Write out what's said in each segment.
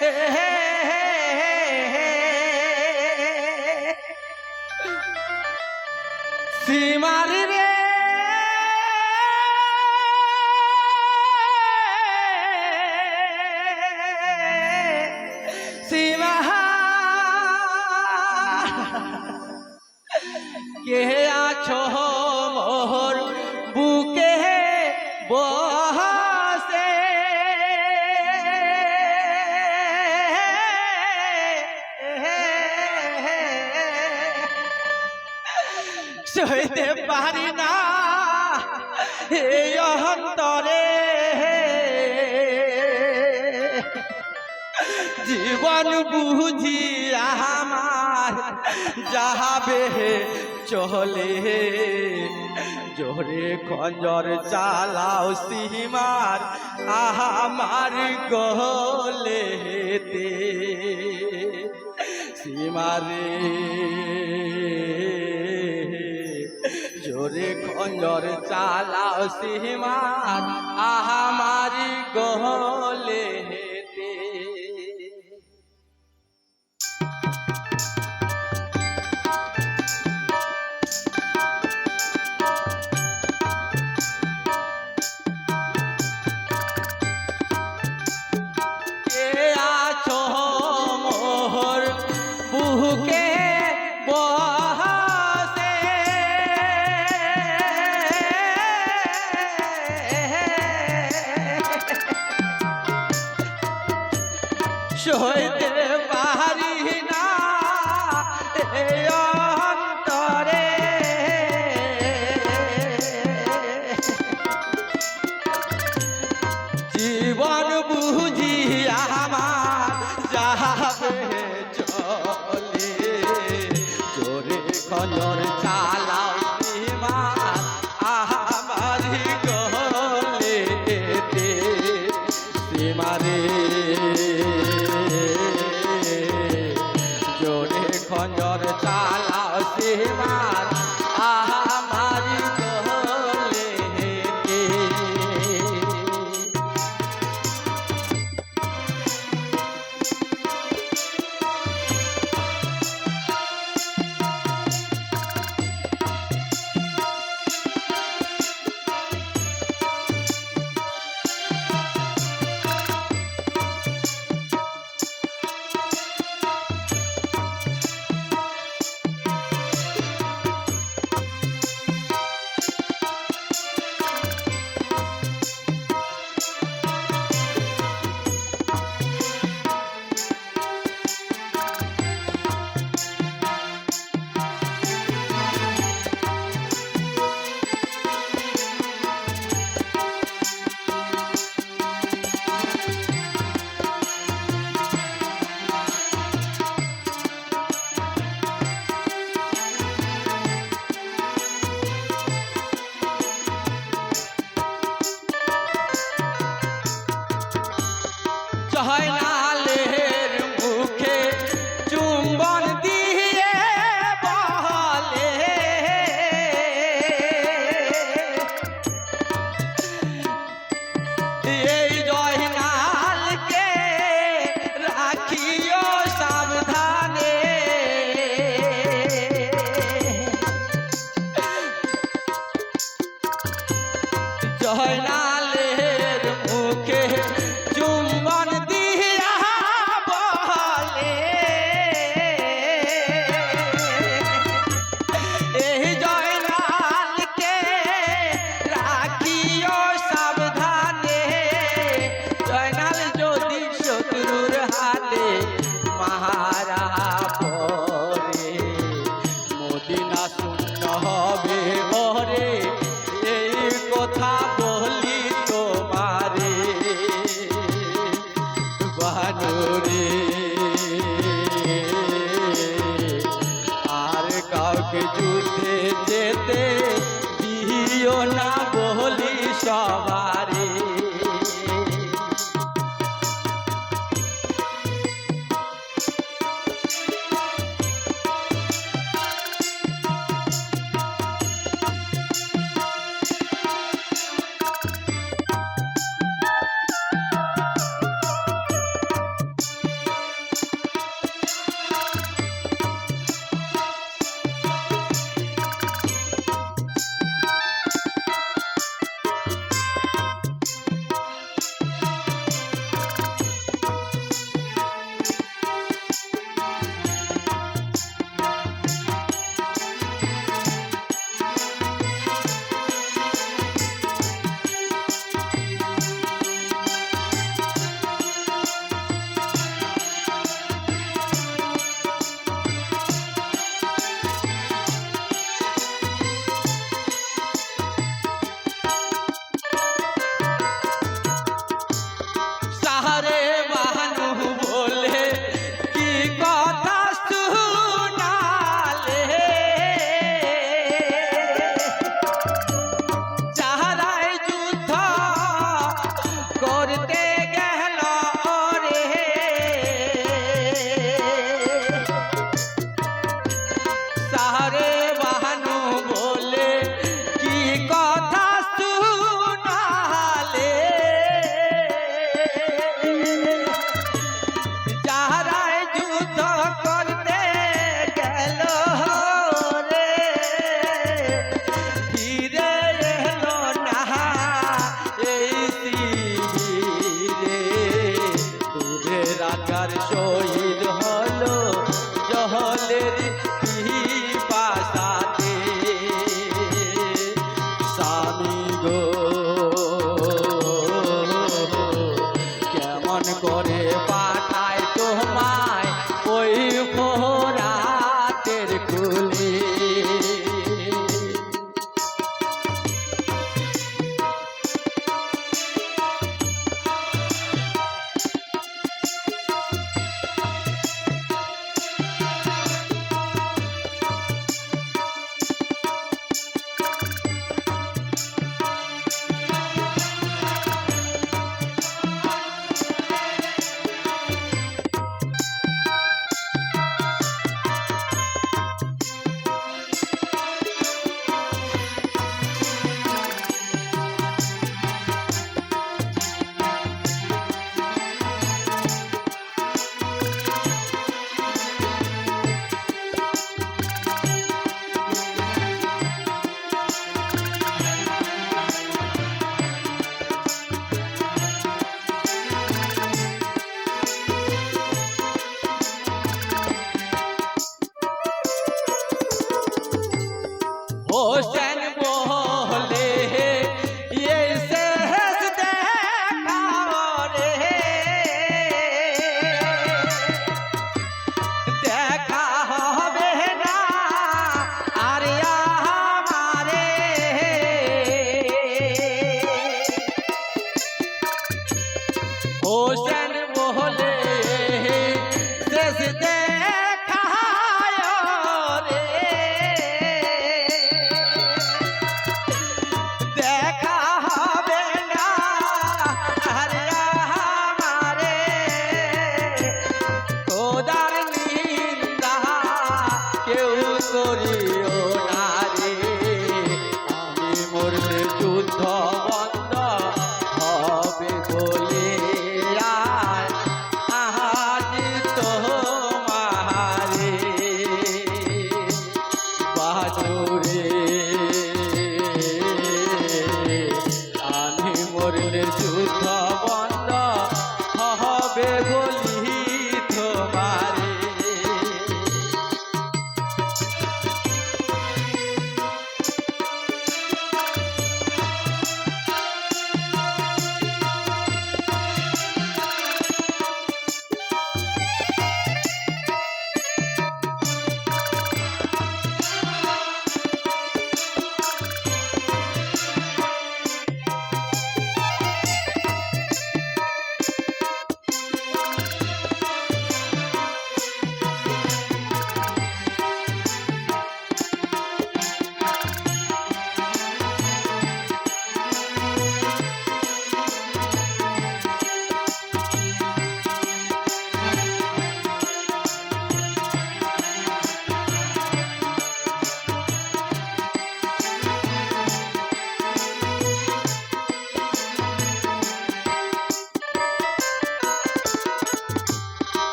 hey, hey, hey. সইতে পারি না। এই অহন্তরে। জীবন বুঝি আমার যাহাবে চলে। জোরে খঞ্জর চালাও সিমার আহামার গলে সীমারে দর চালাও সিহমান আহামারি গহলে আছো মোহর বুহুকে বল হয়ে হোসেন মহলে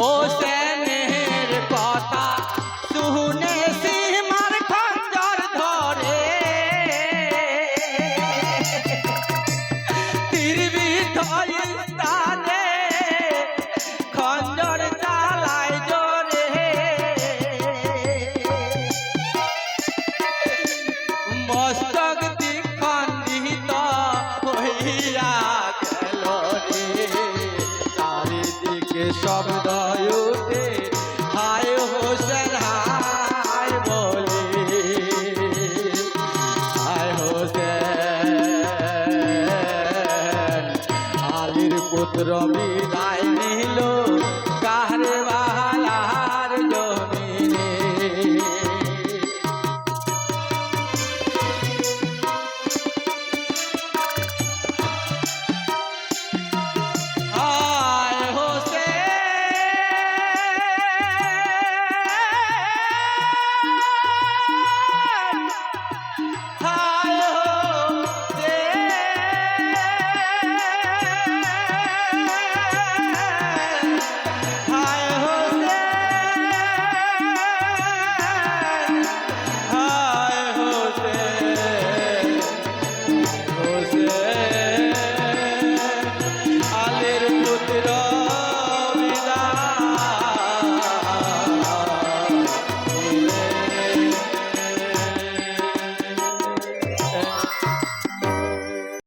हो से